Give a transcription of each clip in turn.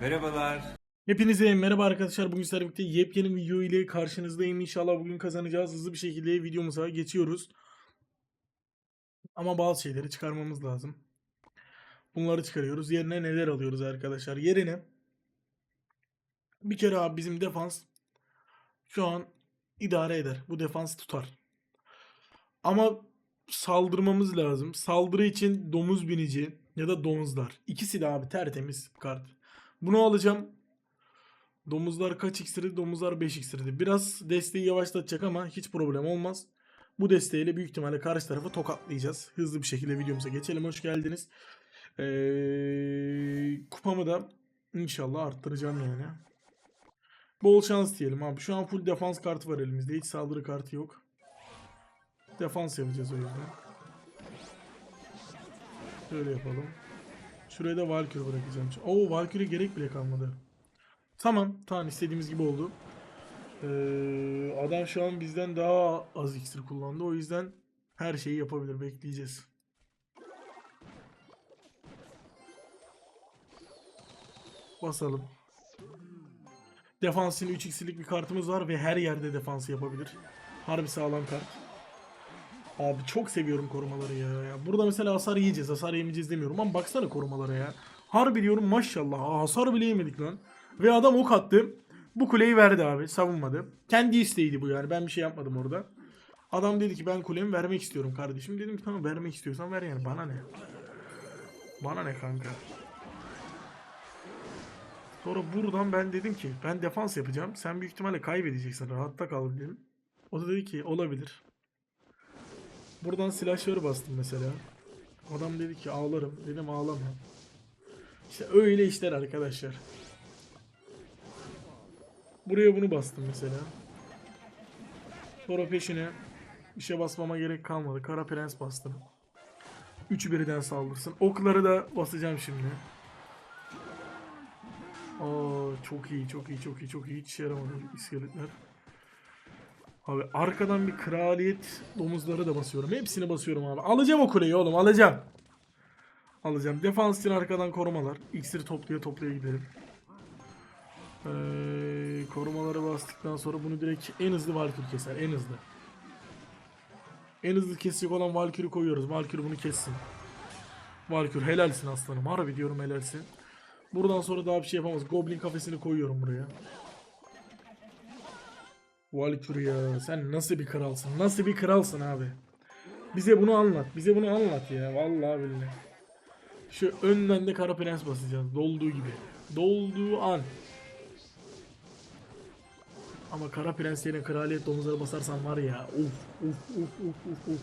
Merhabalar. Hepinize merhaba arkadaşlar. Bugün sizlerle birlikte yepyeni video ile karşınızdayım. İnşallah bugün kazanacağız. Hızlı bir şekilde videomuza geçiyoruz. Ama bazı şeyleri çıkarmamız lazım. Bunları çıkarıyoruz. Yerine neler alıyoruz arkadaşlar? Yerine bir kere abi bizim defans şu an idare eder. Bu defans tutar. Ama saldırmamız lazım. Saldırı için domuz binici ya da domuzlar. İkisi de abi tertemiz kart. Bunu alacağım. Domuzlar kaç iksirdi? Domuzlar 5 iksirdi. Biraz desteği yavaşlatacak ama hiç problem olmaz. Bu desteğiyle büyük ihtimalle karşı tarafı tokatlayacağız. Hızlı bir şekilde videomuza geçelim. Hoş geldiniz. Ee, kupamı da inşallah arttıracağım yani. Bol şans diyelim abi. Şu an full defans kartı var elimizde. Hiç saldırı kartı yok. Defans yapacağız o yüzden. Şöyle yapalım. Da Valkyrie bırakacağım. Oo Valkyrie gerek bile kalmadı. Tamam. Tamam istediğimiz gibi oldu. Ee, adam şu an bizden daha az iksir kullandı. O yüzden her şeyi yapabilir. Bekleyeceğiz. Basalım. Defansın 3 iksirlik bir kartımız var ve her yerde defans yapabilir. Harbi sağlam kart. Abi çok seviyorum korumaları ya. Burada mesela hasar yiyeceğiz. Hasar yemeyeceğiz demiyorum ama baksana korumalara ya. Harbi diyorum maşallah. Aa, hasar bile yemedik lan. Ve adam ok attı. Bu kuleyi verdi abi. Savunmadı. Kendi isteğiydi bu yani. Ben bir şey yapmadım orada. Adam dedi ki ben kulemi vermek istiyorum kardeşim. Dedim ki tamam vermek istiyorsan ver yani. Bana ne? Bana ne kanka? Sonra buradan ben dedim ki ben defans yapacağım. Sen büyük ihtimalle kaybedeceksin. Rahatta kal dedim. O da dedi ki olabilir. Buradan silahları bastım mesela. Adam dedi ki ağlarım. Dedim ağlama. İşte öyle işler arkadaşlar. Buraya bunu bastım mesela. Sonra peşine bir şey basmama gerek kalmadı. Kara prens bastım. Üçü birden saldırsın. Okları da basacağım şimdi. Aa çok iyi, çok iyi, çok iyi, çok iyi. Hiç yaramadı iskeletler. Abi arkadan bir kraliyet domuzları da basıyorum. Hepsini basıyorum abi. Alacağım o kuleyi oğlum alacağım. Alacağım. Defans için arkadan korumalar. İksiri toplaya toplaya gidelim. Ee, korumaları bastıktan sonra bunu direkt en hızlı Valkyrie keser. En hızlı. En hızlı kesecek olan Valkyrie koyuyoruz. Valkyrie bunu kessin. Valkyrie helalsin aslanım. Harbi diyorum helalsin. Buradan sonra daha bir şey yapamaz. Goblin kafesini koyuyorum buraya. Valkyrie ya sen nasıl bir kralsın? Nasıl bir kralsın abi? Bize bunu anlat. Bize bunu anlat ya. Vallahi billahi. Şu önden de kara prens basacağız. Dolduğu gibi. Dolduğu an. Ama kara prens yerine kraliyet domuzları basarsan var ya. Uf uf uf uf uf uf.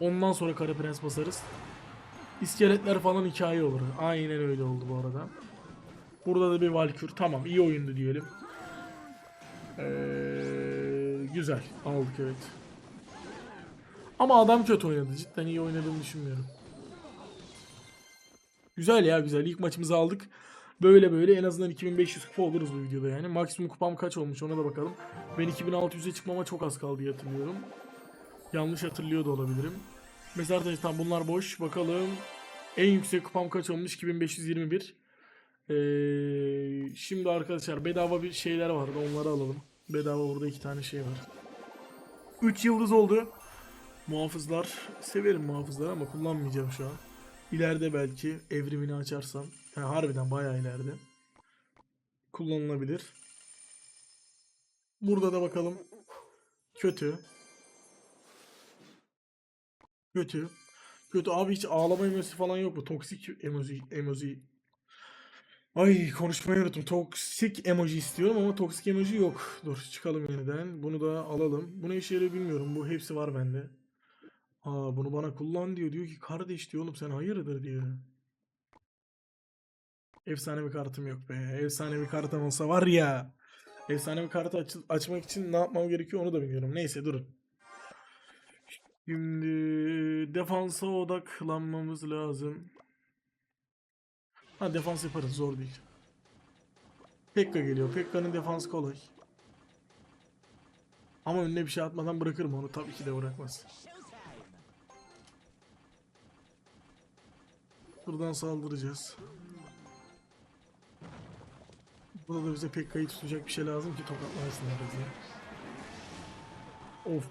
Ondan sonra kara prens basarız. İskeletler falan hikaye olur. Aynen öyle oldu bu arada. Burada da bir Valkür. Tamam iyi oyundu diyelim. Ee, güzel. Aldık evet. Ama adam kötü oynadı. Cidden iyi oynadığını düşünmüyorum. Güzel ya güzel. İlk maçımızı aldık. Böyle böyle en azından 2500 kupa oluruz bu videoda yani. Maksimum kupam kaç olmuş ona da bakalım. Ben 2600'e çıkmama çok az kaldı diye hatırlıyorum. Yanlış hatırlıyor da olabilirim. Mesela tam bunlar boş. Bakalım. En yüksek kupam kaç olmuş? 2521. Ee, şimdi arkadaşlar bedava bir şeyler vardı. Onları alalım. Bedava burada iki tane şey var. 3 yıldız oldu. Muhafızlar. Severim muhafızları ama kullanmayacağım şu an. İleride belki evrimini açarsam. Yani harbiden bayağı ileride. Kullanılabilir. Burada da bakalım. Kötü. Kötü. Kötü abi hiç ağlama emoji falan yok mu? Toksik emoji, emoji. Ay konuşmayı unuttum. Toksik emoji istiyorum ama toksik emoji yok. Dur çıkalım yeniden. Bunu da alalım. Bu ne işe bilmiyorum. Bu hepsi var bende. Aa bunu bana kullan diyor. Diyor ki kardeş diyor oğlum sen hayırdır diyor. Efsane bir kartım yok be. Efsane bir kartım olsa var ya. Efsane bir kartı aç- açmak için ne yapmam gerekiyor onu da bilmiyorum. Neyse durun. Şimdi defansa odaklanmamız lazım. Ha defans yaparız zor değil. Pekka geliyor. Pekka'nın defansı kolay. Ama önüne bir şey atmadan bırakırım onu. Tabii ki de bırakmaz. Buradan saldıracağız. Burada da bize Pekka'yı tutacak bir şey lazım ki tokatlansınlar bizi. Of.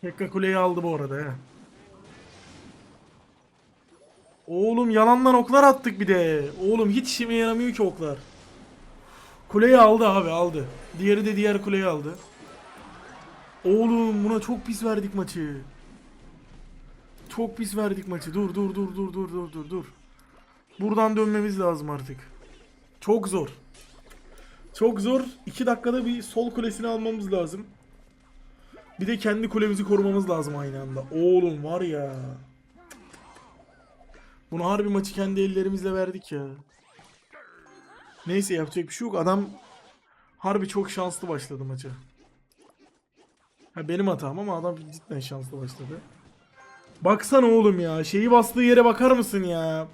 Pekka kuleyi aldı bu arada ya. Oğlum yalandan oklar attık bir de. Oğlum hiç işime yaramıyor ki oklar. Kuleyi aldı abi aldı. Diğeri de diğer kuleyi aldı. Oğlum buna çok pis verdik maçı. Çok pis verdik maçı. Dur dur dur dur dur dur dur dur. Buradan dönmemiz lazım artık. Çok zor. Çok zor. 2 dakikada bir sol kulesini almamız lazım. Bir de kendi kulemizi korumamız lazım aynı anda. Oğlum var ya. Bunu harbi maçı kendi ellerimizle verdik ya. Neyse yapacak bir şey yok. Adam harbi çok şanslı başladı maça. Ha benim hatam ama adam cidden şanslı başladı. Baksana oğlum ya. Şeyi bastığı yere bakar mısın ya?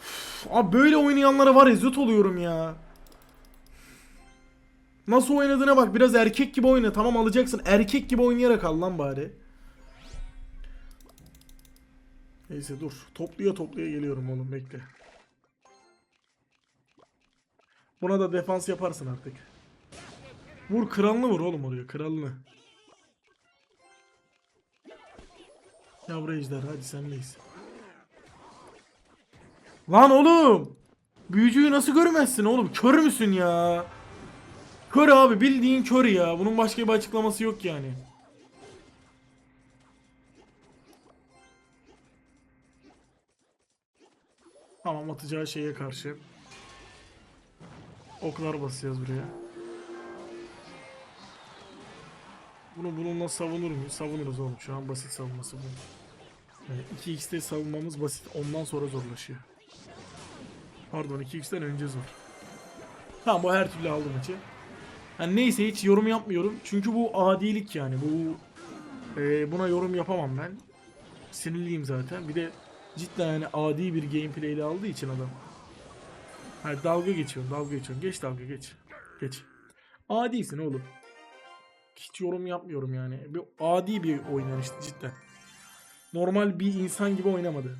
Üf, Abi böyle oynayanlara var zıt oluyorum ya. Nasıl oynadığına bak. Biraz erkek gibi oyna. Tamam alacaksın. Erkek gibi oynayarak al lan bari. Neyse dur. Topluya topluya geliyorum oğlum bekle. Buna da defans yaparsın artık. Vur kralını vur oğlum oraya kralını. Yavru ejder hadi sendeyiz. Lan oğlum! Büyücüyü nasıl görmezsin oğlum? Kör müsün ya? Kör abi bildiğin kör ya. Bunun başka bir açıklaması yok yani. Tamam atacağı şeye karşı. Oklar basacağız buraya. Bunu bununla savunur muyuz? Savunuruz oğlum. Şu an basit savunması bu. Yani 2x'te savunmamız basit. Ondan sonra zorlaşıyor. Pardon 2x'ten önce zor. Tamam bu her türlü aldı maçı. Yani neyse hiç yorum yapmıyorum. Çünkü bu adilik yani. Bu e, buna yorum yapamam ben. Sinirliyim zaten. Bir de cidden yani adi bir gameplay ile aldığı için adam. Hayır dalga geçiyorum dalga geçiyorum. Geç dalga geç. Geç. Adisin oğlum. Hiç yorum yapmıyorum yani. Bir adi bir oynanıştı cidden. Normal bir insan gibi oynamadı.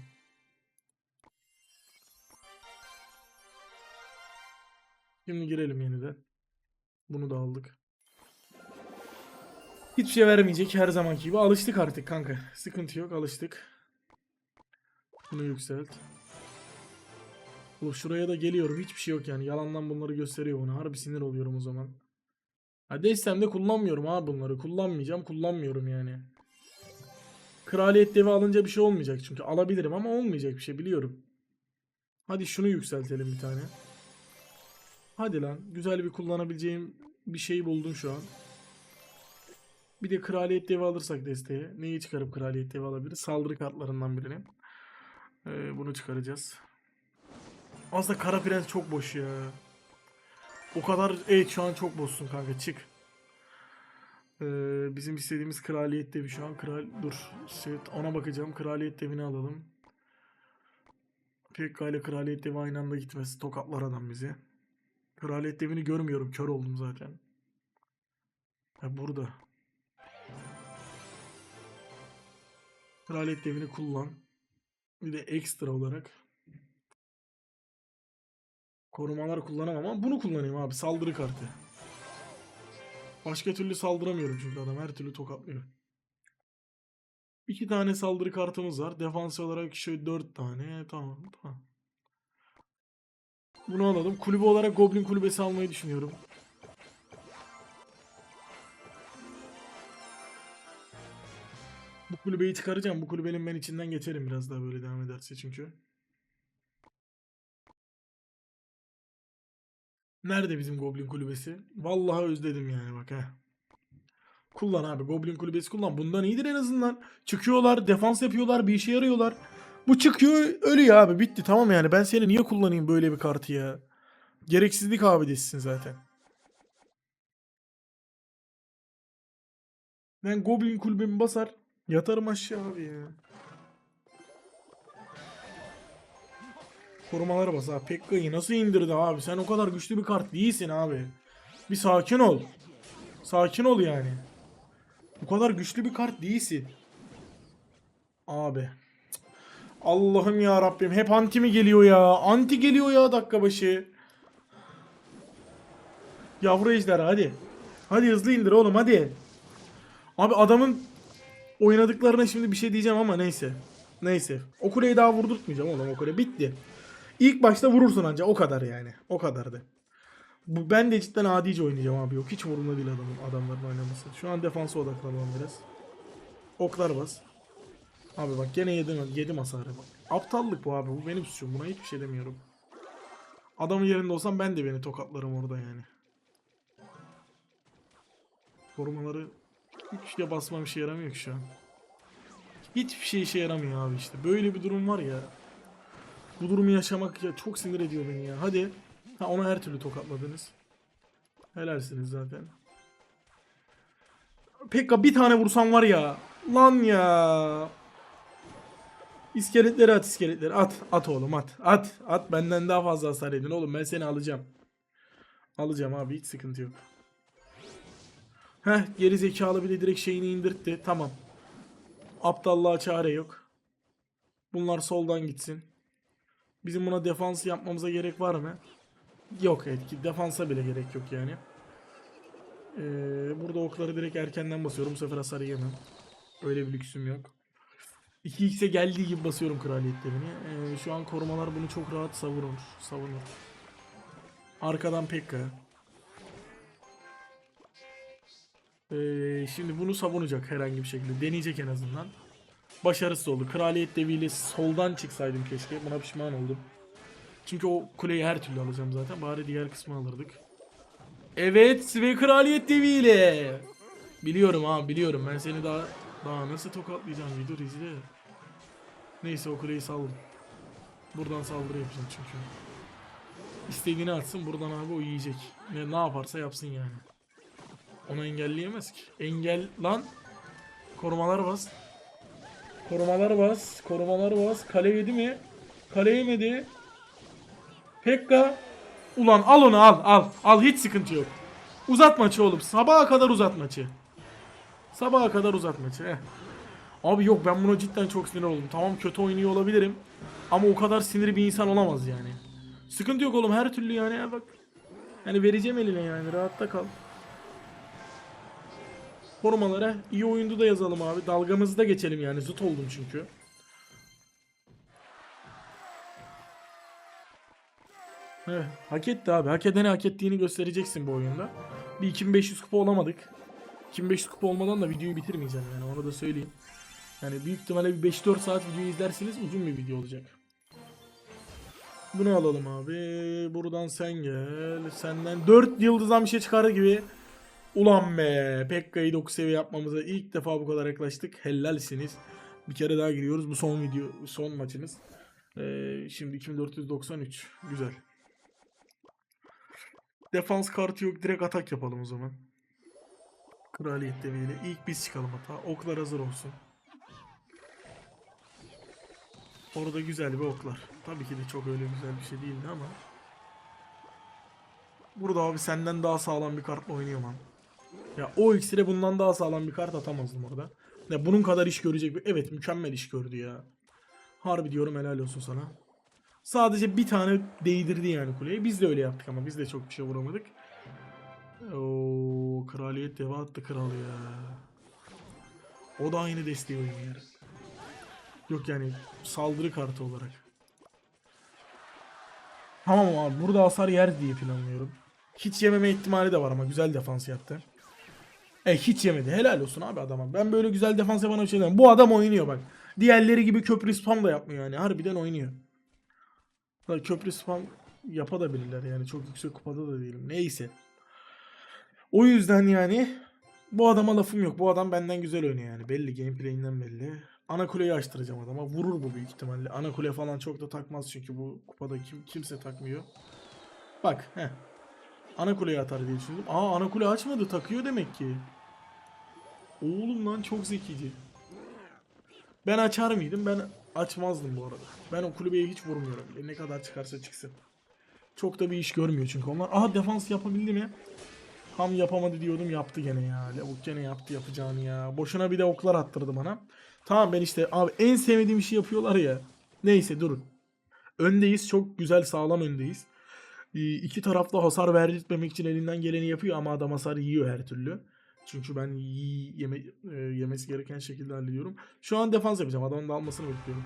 Şimdi girelim yeniden. Bunu da aldık. Hiçbir şey vermeyecek her zamanki gibi. Alıştık artık kanka. Sıkıntı yok alıştık. Bunu yükselt. Oğlum şuraya da geliyorum. Hiçbir şey yok yani. Yalandan bunları gösteriyor bana. Harbi sinir oluyorum o zaman. Ha destemde kullanmıyorum abi bunları. Kullanmayacağım. Kullanmıyorum yani. Kraliyet devi alınca bir şey olmayacak çünkü. Alabilirim ama olmayacak bir şey biliyorum. Hadi şunu yükseltelim bir tane. Hadi lan. Güzel bir kullanabileceğim bir şey buldum şu an. Bir de kraliyet devi alırsak desteğe. Neyi çıkarıp kraliyet devi alabiliriz? Saldırı kartlarından birini. Ee, bunu çıkaracağız. Aslında Kara Prens çok boş ya. O kadar evet şu an çok boşsun kanka çık. Ee, bizim istediğimiz kraliyet devi şu an kral dur şey, ona bakacağım kraliyet devini alalım. Pekka ile kraliyet devi aynı anda gitmesi tokatlar adam bizi. Kraliyet devini görmüyorum kör oldum zaten. Ha, burada. Kraliyet devini kullan. Bir de ekstra olarak Korumalar kullanamam ama bunu kullanayım abi. Saldırı kartı. Başka türlü saldıramıyorum çünkü adam her türlü tokatlıyor. İki tane saldırı kartımız var. Defans olarak şöyle dört tane. Tamam tamam. Bunu alalım. Kulübe olarak Goblin kulübesi almayı düşünüyorum. Kulübeyi çıkaracağım. Bu kulübenin ben içinden geçerim biraz daha böyle devam ederse çünkü. Nerede bizim Goblin kulübesi? Vallahi özledim yani bak ha. Kullan abi Goblin kulübesi kullan. Bundan iyidir en azından. Çıkıyorlar, defans yapıyorlar, bir işe yarıyorlar. Bu çıkıyor, ölüyor abi. Bitti tamam yani. Ben seni niye kullanayım böyle bir kartı ya? Gereksizlik abidesisin zaten. Ben Goblin kulübemi basar, yatarım aşağı abi ya. Korumalara bas abi. Pekka'yı nasıl indirdi abi? Sen o kadar güçlü bir kart değilsin abi. Bir sakin ol. Sakin ol yani. Bu kadar güçlü bir kart değilsin. Abi. Allah'ım ya Rabbim. Hep anti mi geliyor ya? Anti geliyor ya dakika başı. Yavru ejderha hadi. Hadi hızlı indir oğlum hadi. Abi adamın oynadıklarına şimdi bir şey diyeceğim ama neyse. Neyse. O kuleyi daha vurdurtmayacağım oğlum o kule bitti. İlk başta vurursun anca o kadar yani. O kadardı. Bu, ben de cidden adice oynayacağım abi yok. Hiç umurumda değil adamın, adamların oynaması. Şu an defansa odaklanalım biraz. Oklar bas. Abi bak gene yedim, yedim hasarı bak. Aptallık bu abi. Bu benim suçum. Buna hiçbir şey demiyorum. Adamın yerinde olsam ben de beni tokatlarım orada yani. Korumaları hiç şey basmam işe yaramıyor ki şu an. Hiçbir şey işe yaramıyor abi işte. Böyle bir durum var ya. Bu durumu yaşamak ya çok sinir ediyor beni ya. Hadi. Ha onu her türlü tokatladınız. Helalsiniz zaten. Pekka bir tane vursam var ya. Lan ya. İskeletleri at iskeletleri. At. At oğlum at. At. At. Benden daha fazla hasar edin oğlum. Ben seni alacağım. Alacağım abi. Hiç sıkıntı yok. Heh. Geri zekalı bir de direkt şeyini indirtti. Tamam. Aptallığa çare yok. Bunlar soldan gitsin. Bizim buna defans yapmamıza gerek var mı? Yok etki. Defansa bile gerek yok yani. Ee, burada okları direkt erkenden basıyorum. Bu sefer hasar yemem. Öyle bir lüksüm yok. 2x'e geldiği gibi basıyorum kraliyetlerini. Ee, şu an korumalar bunu çok rahat savunur. Savunur. Arkadan Pekka. Ee, şimdi bunu savunacak herhangi bir şekilde. Deneyecek en azından. Başarısız oldu. Kraliyet deviyle soldan çıksaydım keşke. Buna pişman oldum. Çünkü o kuleyi her türlü alacağım zaten. Bari diğer kısmı alırdık. Evet ve kraliyet deviyle. Biliyorum abi biliyorum. Ben seni daha daha nasıl tokatlayacağım dur izle. Neyse o kuleyi saldım. Buradan saldırı yapacağım çünkü. İstediğini atsın buradan abi o yiyecek. Ne, ne yaparsa yapsın yani. Onu engelleyemez ki. Engel lan. Korumalar bas. Korumalar bas. Korumalar bas. Kale yedi mi? Kale yemedi. Pekka. Ulan al onu al al. Al hiç sıkıntı yok. Uzat maçı oğlum. Sabaha kadar uzat maçı. Sabaha kadar uzat maçı. heh. Abi yok ben buna cidden çok sinir oldum. Tamam kötü oynuyor olabilirim. Ama o kadar sinirli bir insan olamaz yani. Sıkıntı yok oğlum her türlü yani ya bak. Yani vereceğim eline yani rahatta kal. Korumalara iyi oyundu da yazalım abi. Dalgamızı da geçelim yani. Zıt oldum çünkü. Evet, hak etti abi. Hak edene hak ettiğini göstereceksin bu oyunda. Bir 2500 kupa olamadık. 2500 kupa olmadan da videoyu bitirmeyeceğim yani onu da söyleyeyim. Yani büyük ihtimalle bir 5-4 saat videoyu izlersiniz uzun bir video olacak. Bunu alalım abi. Buradan sen gel. Senden 4 yıldızdan bir şey çıkar gibi. Ulan be. Pekka'yı 9 seviye yapmamıza ilk defa bu kadar yaklaştık. Helalsiniz. Bir kere daha giriyoruz. Bu son video, son maçımız. Ee, şimdi 2493. Güzel. Defans kartı yok. Direkt atak yapalım o zaman. Kraliyet demeyle. İlk biz çıkalım hata. Oklar hazır olsun. Orada güzel bir oklar. Tabii ki de çok öyle güzel bir şey değildi ama. Burada abi senden daha sağlam bir kartla oynayamam. Ya o iksire bundan daha sağlam bir kart atamazdım orada. Ya bunun kadar iş görecek bir... Evet mükemmel iş gördü ya. Harbi diyorum helal olsun sana. Sadece bir tane değdirdi yani kuleye. Biz de öyle yaptık ama biz de çok bir şey vuramadık. Oo, kraliyet deva attı kral ya. O da aynı desteği oynuyor. Yok yani saldırı kartı olarak. Tamam abi burada hasar yer diye planlıyorum. Hiç yememe ihtimali de var ama güzel defans yaptı. E hiç yemedi. Helal olsun abi adama. Ben böyle güzel defans yapan bir şey demem. Bu adam oynuyor bak. Diğerleri gibi köprü spam da yapmıyor yani. Harbiden oynuyor. Lan köprü spam yapabilirler yani. Çok yüksek kupada da değilim. Neyse. O yüzden yani bu adama lafım yok. Bu adam benden güzel oynuyor yani. Belli gameplayinden belli. Ana kuleyi açtıracağım adama. Vurur bu büyük ihtimalle. Ana kule falan çok da takmaz çünkü bu kupada kim kimse takmıyor. Bak he. Ana kuleyi atar diye düşündüm. Aa ana kule açmadı. Takıyor demek ki. Oğlum lan çok zekice. Ben açar mıydım? Ben açmazdım bu arada. Ben o kulübeye hiç vurmuyorum. bile. Ne kadar çıkarsa çıksın. Çok da bir iş görmüyor çünkü onlar. Aha defans yapabildi mi? Tam yapamadı diyordum yaptı gene ya. Lavuk gene yaptı yapacağını ya. Boşuna bir de oklar attırdı bana. Tamam ben işte abi en sevmediğim işi yapıyorlar ya. Neyse durun. Öndeyiz çok güzel sağlam öndeyiz. İki tarafta hasar verdirtmemek için elinden geleni yapıyor ama adam hasar yiyor her türlü. Çünkü ben yi- yeme, e, yemesi gereken şekilde hallediyorum. Şu an defans yapacağım. Adamın dalmasını bekliyorum.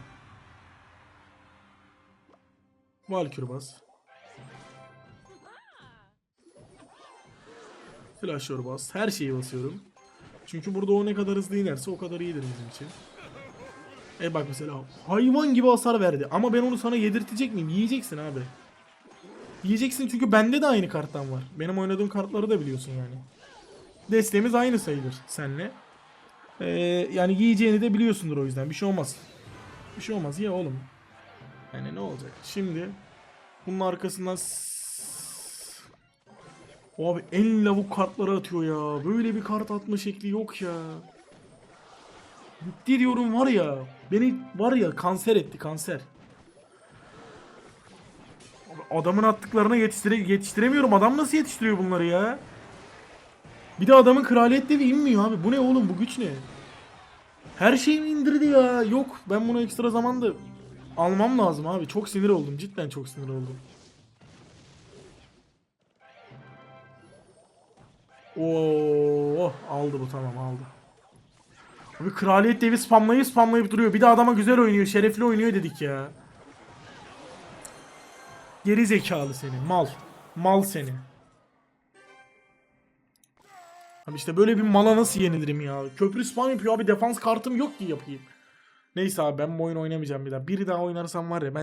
Valkür bas. Flashör bas. Her şeyi basıyorum. Çünkü burada o ne kadar hızlı inerse o kadar iyidir bizim için. E bak mesela hayvan gibi hasar verdi. Ama ben onu sana yedirtecek miyim? Yiyeceksin abi. Yiyeceksin çünkü bende de aynı karttan var. Benim oynadığım kartları da biliyorsun yani. Destemiz aynı sayılır senle. Ee, yani yiyeceğini de biliyorsundur o yüzden. Bir şey olmaz. Bir şey olmaz. Ye oğlum. Yani ne olacak? Şimdi bunun arkasından Abi en lavuk kartları atıyor ya. Böyle bir kart atma şekli yok ya. Ciddi diyorum var ya. Beni var ya kanser etti kanser. Abi Adamın attıklarına yetiştire yetiştiremiyorum. Adam nasıl yetiştiriyor bunları ya? Bir de adamın kraliyet devi inmiyor abi. Bu ne oğlum bu güç ne? Her şeyimi indirdi ya. Yok ben bunu ekstra zamanda almam lazım abi. Çok sinir oldum. Cidden çok sinir oldum. Oo aldı bu tamam aldı. Abi kraliyet devi spamlayıp spamlayıp duruyor. Bir de adama güzel oynuyor, şerefli oynuyor dedik ya. Geri zekalı seni, mal. Mal seni. Abi işte böyle bir mala nasıl yenilirim ya? Köprü spam yapıyor abi defans kartım yok ki yapayım. Neyse abi ben bu oyun oynamayacağım bir daha. Biri daha oynarsam var ya ben